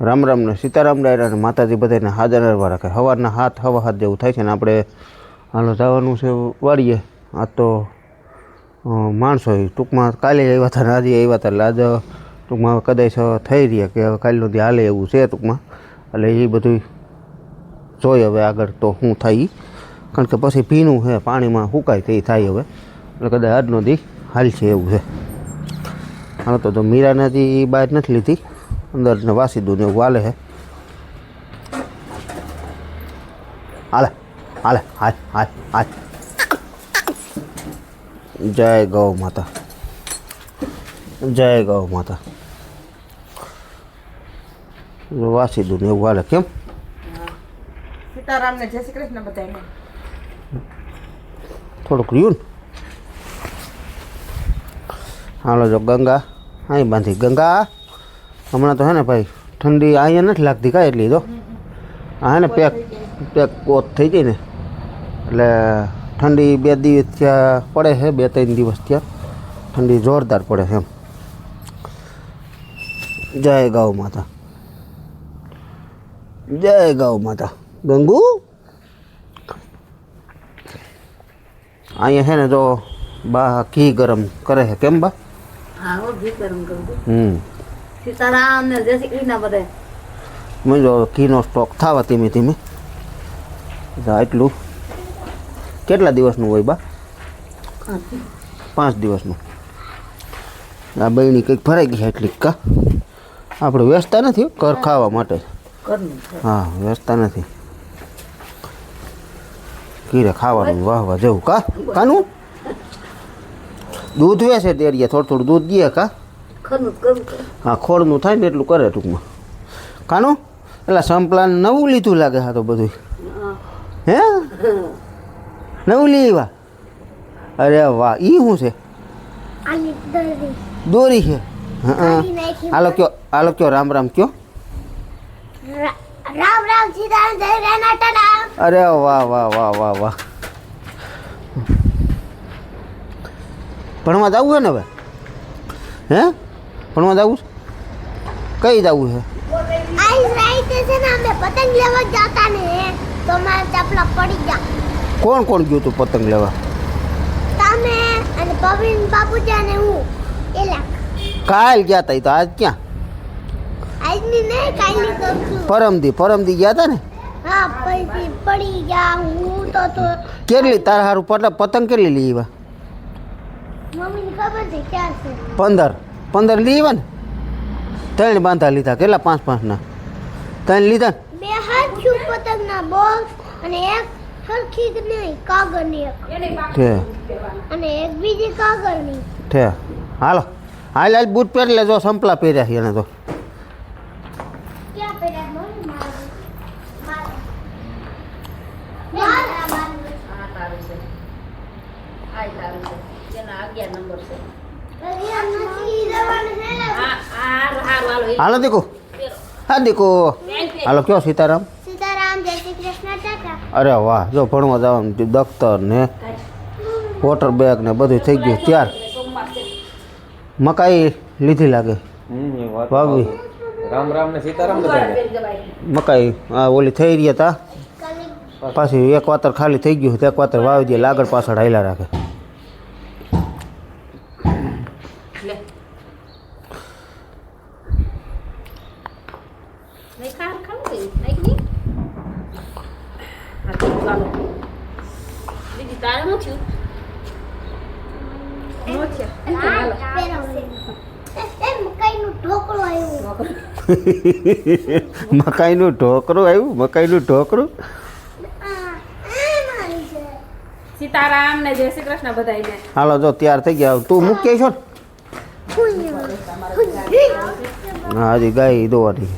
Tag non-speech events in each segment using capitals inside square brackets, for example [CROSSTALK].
રામ રામ ને સીતારામ ડાયરા અને માતાજી બધાને હાજર નરવા રાખે. સવારના હાથ હવા હાથ જેવું થાય છે ને આપણે હાલો જવાનું છે વાળીએ આ તો માણસો ટૂંકમાં કાલે આવ્યા હતા આજે આવ્યા હતા એટલે આજે ટૂંકમાં કદાચ થઈ રહ્યા કે કાલનું દી હાલે એવું છે ટૂંકમાં. એટલે એ બધું જોઈ હવે આગળ તો શું થાય. કારણ કે પછી ભીનું છે, પાણીમાં સુકાય તે થાય હવે. એટલે કદાચ આજનો દી હાલ છે એવું છે. હાલો તો તો મીરાને હજી બહાર નથી લીધી. અંદર ને વાસી દૂધ એવું હાલે છે હાલે હાલે હાલ હાલ હાલ. જય ગૌ માતા. જય ગૌ માતા. વાસી દૂધ એવું હાલે કેમ? સીતારામ જય શ્રી કૃષ્ણ બધાને થોડુંક રહ્યું ને? હાલો જો ગંગા અહીં બાંધી. ગંગા હમણાં તો હે ને ભાઈ ઠંડી અહીંયા નથી લાગતી કાંઈ એટલી તો. આ હે ને પેક પેક કોટ થઈ ગઈ ને. એટલે ઠંડી બે દિવસ ત્યાં પડે છે બે ત્રણ દિવસ ત્યાં ઠંડી જોરદાર પડે છે એમ. જય ગૌ માતા. જય ગૌ માતા. ગંગુ? અહીંયા છે ને જો બા ઘી ગરમ કરે છે કેમ બા? હા હો ઘી ગરમ કરું છું. હમ. સીતારામ ને જય શ્રી કૃષ્ણ બધે. મેં જો ઘીનો સ્ટોક થાવા ધીમે ધીમે. એટલું કેટલા દિવસનું હોય બા? પાંચ દિવસનું. આ બહેની કંઈક ભરાઈ ગઈ છે એટલી કા. આપણે વ્યસ્તા નથી ઘર ખાવા માટે. હા વ્યસ્તા નથી. કીરે ખાવાનું વાહ વાહ જેવું કા? કાનું? દૂધ વેસે તેરીએ થોડું થોડું દૂધ દઈએ કા? હા ખોળનું થાય ને એટલું કરે ટૂંકમાં. કાનું? એટલે સંપલાન નવું લીધું લાગે હા તો બધું હા. નવું લીવા અરે વાહ ઈ શું છે? દોરી. છે? હા હાલો કયો હાલો કયો રામ રામ કયો. રામ રામ સીતારામ જય રાના અરે વાહ વાહ વાહ વાહ વાહ. ભણવા જવું છે ને હવે? હે? ભણવા જવું છે? કઈ જવું છે? ને પતંગ લેવા જતા ને તો મારા ચપલા પડી ગયા. કોણ કોણ ગયું તું પતંગ લેવા? તમે અને પવિન બાપુજી અને હું એલા. કાલ ગયા તા તો આજ ક્યાં? આજની નહીં કાલની તો પરમદી પરમદી ગયા તા ને? હા પછી પડી ગયા હું તો તો કેટલી તાર હારું પતંગ કેટલી લઈ આવ્યા? મમ્મીને ખબર છે ક્યાં છે? પંદર. પંદર આવ્યા ને? ત્રણ બાંધા લીધા. કેટલા? પાંચ પાંચના. ત્રણ લીધા બે હાથ છું પતંગના બોક્સ અને એક સરખી નહીં કાગળની એક. ઠે. અને એક બીજી કાગળની. ઠે. હાલો. હાલ હાલ બૂટ પહેરી લેજો. સંપલા પહેર્યા છે એને તો. આ તારું અગિયાર નંબર છે. અહીંયા નથી જવાનું છે ને આ આ હારું હારું હાલો એ હાલો દીકુ પહેરો. હા દીકુ પહેર, પહેર. હાલો કયો સીતારામ સીતારામ જય શ્રી કૃષ્ણ ટાટા અરે વાહ જો ભણવા જવાનું દફતર ને વોટર બેગ ને બધું થઈ ગયું ત્યાર સોમવાર છે મકાઈ લીધી લાગે હમ, એ વાત વાવી રામ રામ ને સીતારામ સોમવાર બધાને પહેરી જવાય. મકાઈ આ ઓલી થઈ રહ્યા હતા કાલે પાછી એક વાતર ખાલી થઈ ગયું એક વાતર વાવી દે આગળ પાછળ હાલ્યા રાખે લે નહીં ખાર ખાવું કે નહીં નહીં હા ઠીક ચાલો બીજી તારે ન થયું ન થયા હાલો પહેરાવશે એ મકાઈનું ઢોકળું આવ્યું [LAUGHS] મકાઈનું ઢોકરું આવ્યું? મકાઈનું ઢોકરું? આ આ મારી છે સીતારામ ને જય શ્રી કૃષ્ણ બધાને હાલો જો તૈયાર થઈ ગયા. તું મૂકી છો ને? હા હજી ગાય દોવાની.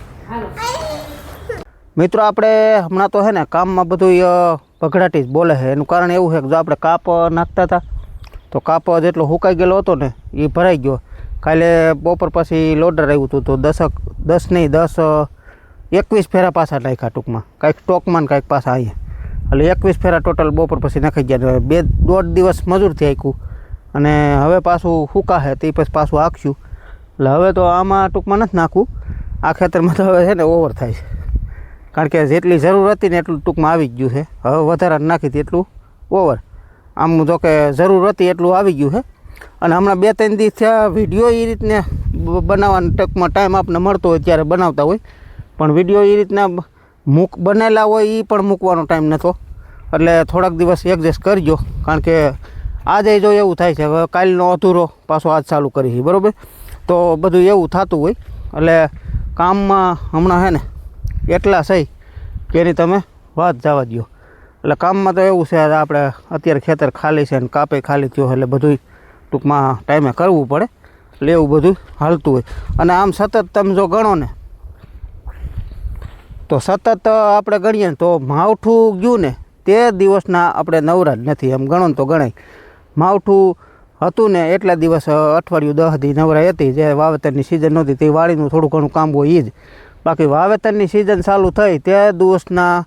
મિત્રો આપણે હમણાં તો છે ને કામમાં બધું પઘડાટી જ બોલે છે. એનું કારણ એવું છે કે જો આપણે કાપ નાખતા હતા તો કાપ જેટલો સુકાઈ ગયેલો હતો ને એ ભરાઈ ગયો. કાલે બપોર પછી લોડર આવ્યું હતું, તો દસક દસ નહીં, દસ એકવીસ ફેરા પાછા નાખ્યા ટૂંકમાં. કાંઈક સ્ટોકમાં ને કાંઈક પાછા આવીએ. એટલે એકવીસ ફેરા ટોટલ બપોર પછી નાખી ગયા બે, દોઢ દિવસ મજૂરથી આખ્યું અને હવે પાછું છે તે પછી પાછું આખશું. એટલે હવે તો આમાં ટૂંકમાં નથી નાખવું. આ ખેતરમાં તો હવે છે ને ઓવર થાય છે. કારણ કે જેટલી જરૂર હતી ને એટલું ટૂંકમાં આવી ગયું છે. હવે વધારે નાખી હતી એટલું ઓવર આમ જો કે જરૂર હતી એટલું આવી ગયું છે. અને હમણાં બે ત્રણ દિવસ થયા વીડિયો એ રીતને બનાવવાનો ટકમાં ટાઈમ આપણને મળતો હોય ત્યારે બનાવતા હોય. પણ વીડિયો એ રીતના મૂક, બનેલા હોય એ પણ મૂકવાનો ટાઈમ નહોતો એટલે થોડાક દિવસ એડજસ્ટ કરજો, કારણ કે આજે જો એવું થાય છે કાલનો અધૂરો પાછો આજ ચાલુ કરી છે, બરાબર? તો બધું એવું થતું હોય. એટલે કામમાં હમણાં છે ને એટલા સહી કે એની તમે વાત જવા દો એટલે કામમાં તો એવું છે આપણે અત્યારે ખેતર ખાલી છે ને કાપે ખાલી થયો એટલે બધું ટૂંકમાં ટાઈમે કરવું પડે. એટલે એવું બધું હાલતું હોય. અને આમ સતત તમે જો ગણો ને, તો સતત આપણે ગણીએ તો માવઠું ગયું ને તે દિવસના આપણે નવરા જ નથી. એમ ગણો ને તો ગણાય. માવઠું હતું ને એટલા દિવસ અઠવાડિયું દહ દી નવરાઈ હતી. જે વાવેતરની સિઝન નહોતી, તે વાડીનું થોડું ઘણું કામ હોય એ જ. બાકી વાવેતરની સિઝન ચાલુ થઈ તે દિવસના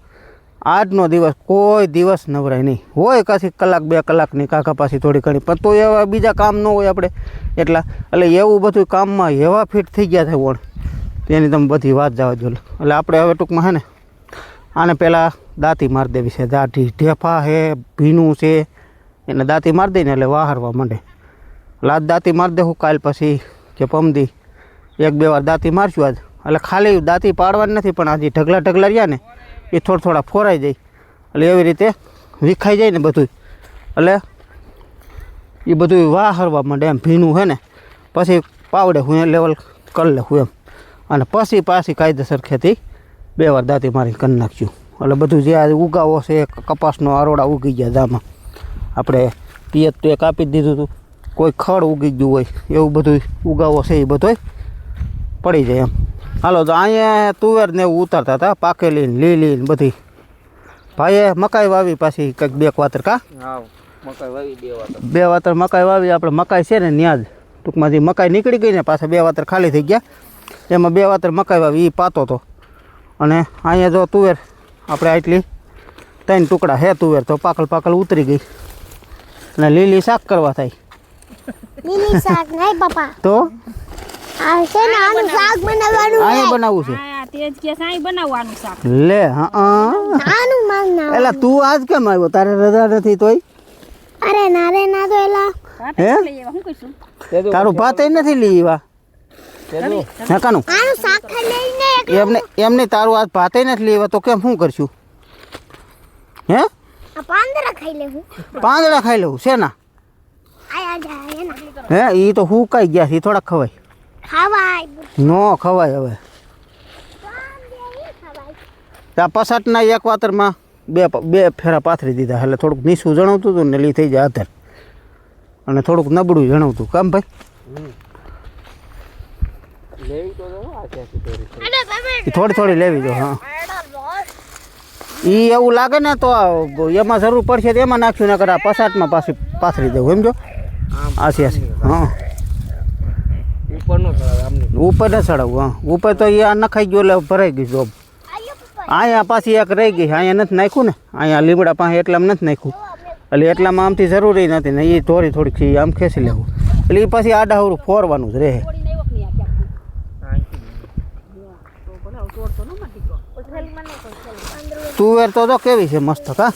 આજનો દિવસ કોઈ દિવસ નવરાય નહીં. હોય કાશી કલાક, બે કલાકની કાકા પાછી થોડી ઘણી. પણ તો એવા બીજા કામ ન હોય આપણે. એટલા, એટલે એવું બધું કામમાં એવા ફિટ થઈ ગયા છે વણ તેની તમે બધી વાત જવા જોઈએ એટલે આપણે હવે ટૂંકમાં હે ને, આને પહેલાં દાંતી મારી દેવી છે. દાઢી ઢેફા છે ભીનું છે. એને દાંતી મારી દઈને એટલે વાહરવા માંડે. લાત દાંતી મારી દેવું કાલ પછી કે પમદી. એક બે વાર દાંતી મારશું આજ. એટલે ખાલી દાંતી પાડવાની નથી, પણ આજે ઢગલા ઢગલા રહ્યા ને એ થોડા થોડા ફોરાઈ જાય. એટલે એવી રીતે વિખાઈ જાય ને બધું એટલે એ બધું વાહરવા માંડે એમ ભીનું છે ને, પછી પાવડે હું એ લેવલ કરી લેખું એમ. અને પછી પાછી કાયદેસર ખેતી બે વાર દાંતી મારી કરી નાખ્યું એટલે બધું જે આ ઉગાવો છે કપાસનો આરોડા ઉગી ગયા દામાં. આપણે પિયત તો એ કાપી દીધું હતું. કોઈ ખડ ઉગી ગયું હોય, એવું બધું ઉગાવો છે એ બધોય પડી જાય એમ. હાલો તો અહીંયા તુવેર ને એવું ઉતારતા હતા પાકેલી ને લીલી ને બધી. ભાઈએ મકાઈ વાવી પાછી કંઈક બે વાતર કા? મકાઈ વાવી બે વાતર. મકાઈ વાવી આપણે મકાઈ છે ને ત્યાં જ. ટૂંકમાંથી મકાઈ નીકળી ગઈ ને પાછા બે વાતર ખાલી થઈ ગયા. એમાં બે વાતર મકાઈ વાવી એ પાતો હતો અને અહીંયા જો તુવેર આપણે આટલી ત્રણ ટુકડા હે તુવેર તો પાકલ પાકલ ઉતરી ગઈ. અને લીલી શાક કરવા થાય. લીલી શાક નહીં પપ્પા. તો? છે ને આનું શાક બનાવવાનું અહીંયા બનાવવું છે. હા તેજ કે સાઈ બનાવવાનું શાક. લે હા આનું તું આજ કેમ આવ્યો? તારે રજા નથી તોય? અરે ના રે ના તો એલા. હે? તારું ભાત નથી લીવા હા આનું શાક ખાઈ લઈને એમને એમને તારું આજ ભાતે નથી લેવા તો કેમ શું કરશું? હે? આ પાંદડા ખાઈ લેવું પાંદડા ખાઈ લઉં શેના? આયા હે એ તો હું કઈ ગયા છે થોડા થોડાક ખવાય. ખાવાય. નો ખવાય હવે. આ પસાટના એક વાતરમાં બે બે ફેરા પાથરી દીધા એટલે થોડુંક નીસું જણાવતું હતું ને લી થઈ જાય આધાર અને થોડુંક નબળું જણાવતું કામ ભાઈ? લેવી તો જો આ ક્યાંથી કરી ઈ થોડી થોડી લેવી જો હા. એ એવું લાગે ને તો એમાં જરૂર પડશે તો એમાં નાખ્યું ના આ પસાટમાં પાછી પાથરી દેવું. સમજો આસી આસી હા. ઉપર નો ચડાવે આમની. ઉપર ન ચડાવવું હા. ઉપર તો એ આ નખાઈ ગયું એટલે ભરાઈ ગઈ જોબ. આયો પપ્પા અહીંયા પાછી એક રહી ગઈ અહીંયા નથી નાખ્યું ને. અહીંયા લીમડા પાસે એટલામાં નથી નાખ્યું. એટલે એટલામાં આમથી જરૂરી નથી ને એ થોડી થોડીક છે, ઈ આમ ખેંચી લેવું. એટલે એ પછી આડાહરું ફોરવાનું જ રહે. તુવેર તો જો કેવી છે મસ્ત કા?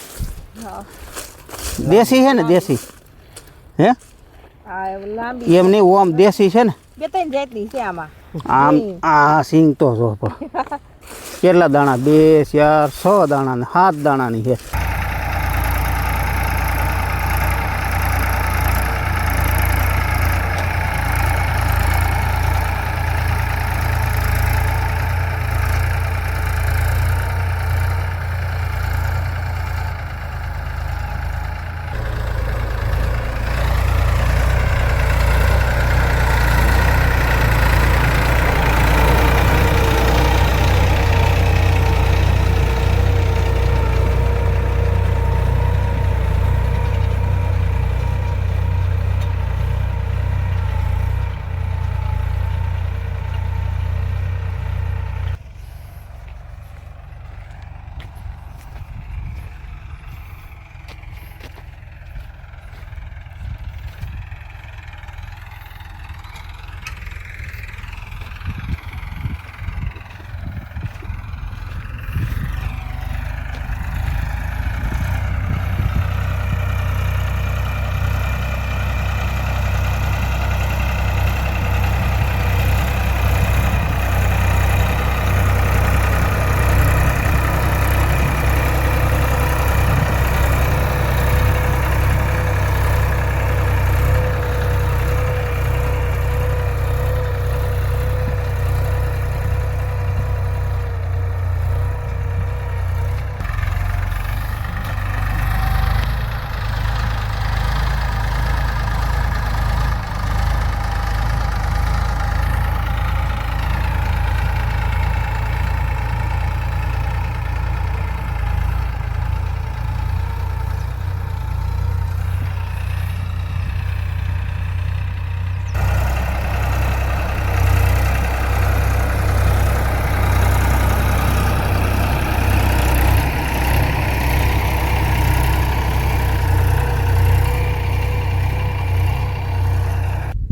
દેશી છે ને દેશી. હે? આ લાંબી એમ નહીં ઓમ દેશી છે ને. બે ત્રણ જાતની છે આમાં. આમ આ સિંગ તો જો પણ. કેટલા દાણા? બે ચાર છ દાણા ને સાત દાણાની છે.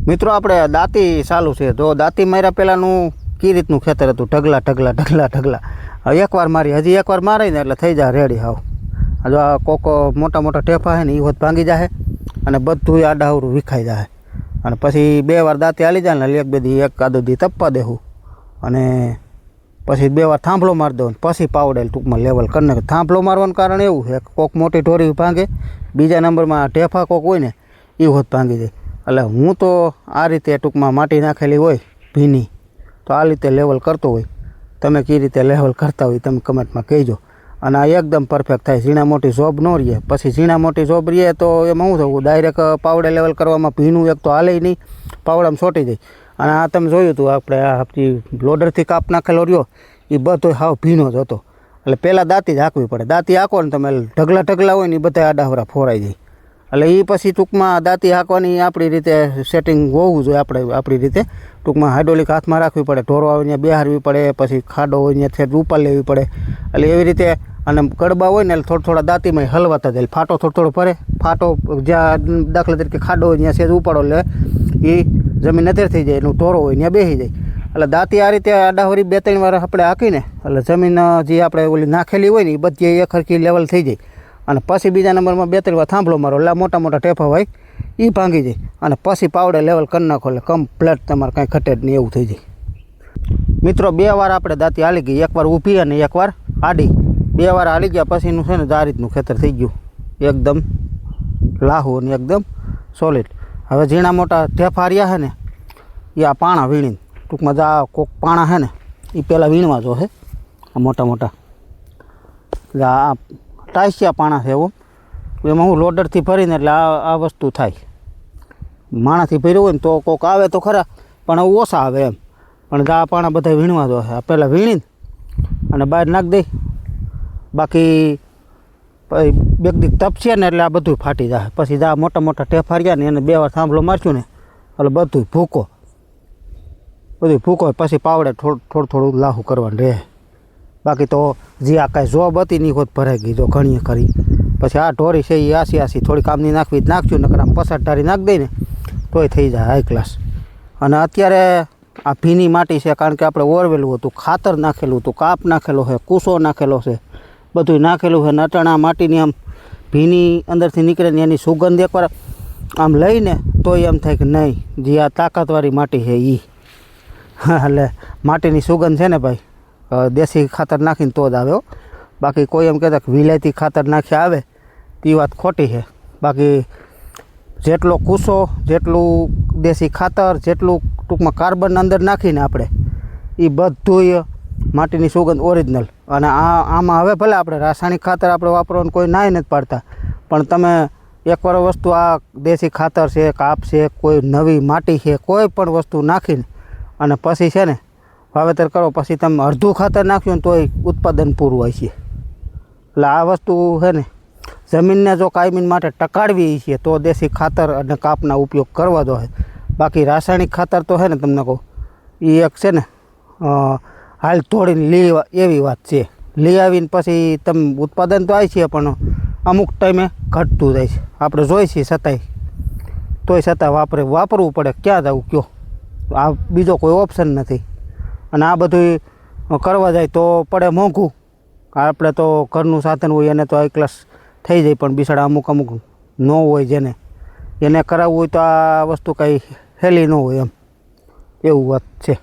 મિત્રો, આપણે દાંતી ચાલુ છે. તો દાંતી માર્યા પહેલાંનું કઈ રીતનું ખેતર હતું? ઢગલા ઢગલા ઢગલા ઢગલા. એકવાર મારી, હજી એકવાર મારે ને એટલે થઈ જાય રેડી હાવ. જો આ કોક મોટા મોટા ટેફા છે ને એ હોત ભાંગી જાય અને બધું આડાવરું વિખાઈ જાય અને પછી બે વાર દાંતી હાલી જાય ને એક બે દી, એક કાદો દી તપવા દેવું અને પછી બે વાર થાંભલો મારી દો ને, પછી પાવડેલ ટૂંકમાં લેવલ કરી નાખે થાંભલો મારવાનું કારણ એવું છે કોક મોટી ઢોરી ભાંગે, બીજા નંબરમાં ટેફા કોક હોય ને એ હોત ભાંગી જાય. એટલે હું તો આ રીતે ટૂંકમાં માટી નાખેલી હોય ભીની, તો આ રીતે લેવલ કરતો હોય. તમે કઈ રીતે લેવલ કરતા હોય તમે કમેન્ટમાં કહેજો. અને આ એકદમ પરફેક્ટ થાય. ઝીણા મોટી જોબ ન રહીએ પછી ઝીણા મોટી જોબ રહીએ તો એમાં શું થવું? ડાયરેક્ટ પાવડે લેવલ કરવામાં ભીનું એક તો હાલે નહીં. પાવડામાં છોટી જાય અને આ તમે જોયું હતું, આપણે આપણી લોડરથી કાપ નાખેલો રહ્યો એ બધો હાવ ભીનો જ હતો. એટલે પહેલાં દાંતી જ હાંકવી પડે. દાંતી હાંકો ને તમે ઢગલા ઢગલા હોય ને એ બધા આડાવરા ફોરાઈ જાય. એટલે એ પછી ટૂંકમાં દાંતી હાંકવાની આપણી રીતે સેટિંગ હોવું જોઈએ આપણે, આપણી રીતે. ટૂંકમાં હાઇડ્રોલિક હાથમાં રાખવી પડે, ઢોરો આવે ત્યાં બેહારવી પડે, પછી ખાડો હોય ત્યાં થેટ ઉપર લેવી પડે. એટલે એવી રીતે અને ગડબા હોય ને એટલે થોડા થોડા દાંતીમાં હલવાતા જાય. ફાટો થોડો થોડો ફરે ફાટો જ્યાં દાખલા તરીકે ખાડો હોય ત્યાં સેજ ઉપાડો લે એ જમીન અધેર થઈ જાય, એનું ઢોરો હોય ત્યાં બેસી જાય. એટલે દાંતી આ રીતે આડાવરી બે ત્રણ વાર આપણે હાંકીને, એટલે જમીન જે આપણે ઓલી નાખેલી હોય ને એ બધી એક હરખી લેવલ થઈ જાય. અને પછી બીજા નંબરમાં બે ત્રણ વાર થાંભલો મારો એટલે મોટા મોટા ટેફા હોય એ ભાંગી જાય. અને પછી પાવડે લેવલ કરી નાખો એટલે કમ્પ્લેટ તમારે કાંઈ જ નહીં, એવું થઈ જાય. મિત્રો, બે વાર આપણે દાંતી હાલી ગઈ. એકવાર ઊભી અને એકવાર આડી. બે વાર હાલી ગયા, પછીનું છે ને આ રીતનું ખેતર થઈ ગયું. એકદમ લાહુ અને એકદમ સોલિડ હવે ઝીણા મોટા ઠેફા રહ્યા છે ને એ આ પાણા વીણીને. ટૂંકમાં જે કોક પાણા છે ને એ પહેલાં વીણવા જો છે આ મોટા મોટા. એટલે આ ટાઈસિયા પાણા છે એવું એમાં હું લોડરથી ભરીને એટલે આ આ વસ્તુ થાય. માણાથી ભર્યું હોય ને તો કોક આવે તો ખરા, પણ ઓછા આવે એમ. પણ ગા પાણા બધા વીણવા દો આ પહેલાં વીણીને અને બહાર નાખી દઈ બાકી બેક દીક તપશે ને એટલે આ બધું ફાટી જાય. પછી જા મોટા મોટા ટેફાર્યા ને એને બે વાર થાંભલો મારશું ને, એટલે બધું ભૂકો. બધું ભૂકો, પછી પાવડે થોડું થોડું થોડું લાહુ કરવાનું રહે. બાકી તો જે આ કાંઈ જોબ હતી ની હોત ભરાઈ ગઈ. જો ઘણીએ કરી. પછી આ ઢોરી છે એ આસી આસી. થોડી કામની નાખવી જ નાખશું નકર આમ પસાર ઢારી નાખી દઈએ ને તોય થઈ જાય હાઈ ક્લાસ અને અત્યારે આ ભીની માટી છે, કારણ કે આપણે ઓરવેલું હતું, ખાતર નાખેલું હતું, કાપ નાખેલો છે, કૂસો નાખેલો છે બધું નાખેલું છે. ને અટાણા માટીની આમ ભીની અંદરથી નીકળે ને એની સુગંધ એકવાર આમ લઈને તોય એમ થાય કે નહીં, જે આ તાકાતવાળી માટી છે એ [LAUGHS] એટલે માટીની સુગંધ છે ને ભાઈ? દેશી ખાતર નાખીને તો જ આવ્યો બાકી કોઈ એમ કહેતા કે વિલાયતી ખાતર નાખી આવે, તે વાત ખોટી છે. બાકી જેટલો કૂસો, જેટલું દેશી ખાતર, જેટલું ટૂંકમાં કાર્બન અંદર નાખીને આપણે એ બધુંય માટીની સુગંધ ઓરિજિનલ. અને આ, આમાં હવે ભલે આપણે રાસાયણિક ખાતર આપણે વાપરવાનું કોઈ નાય નથી પાડતા, પણ તમે એકવાર વસ્તુ, આ દેશી ખાતર છે કાપ છે, કોઈ નવી માટી છે, કોઈ પણ વસ્તુ નાખીને, અને પછી છે ને વાવેતર કરો, પછી તમે અડધું ખાતર નાખ્યું ને તોય ઉત્પાદન પૂરું હોય છે. એટલે આ વસ્તુ છે ને, જમીનને જો કાયમી માટે ટકાડવી છે, તો દેશી ખાતર અને કાપના ઉપયોગ કરવા દો બાકી રાસાયણિક ખાતર તો છે ને તમને કહું, એ એક છે ને હાલ તોડીને લઈ એવી વાત છે. લઈ આવીને પછી તમે ઉત્પાદન તો આવી છે, પણ અમુક ટાઈમે ઘટતું જાય છે. આપણે જોઈએ છીએ છતાંય. તોય છતાં વાપરે, વાપરવું પડે, ક્યાં જવું કયો? આ બીજો કોઈ ઓપ્શન નથી. અને આ બધું કરવા જાય તો પડે મોંઘું. આપણે તો ઘરનું સાધન હોય એને તો હાઈ ક્લાસ થઈ જાય પણ બિસાડા અમુક અમુક ન હોય જેને. એને કરાવવું હોય તો આ વસ્તુ કાંઈ હેલી ન હોય એમ. એવું વાત છે.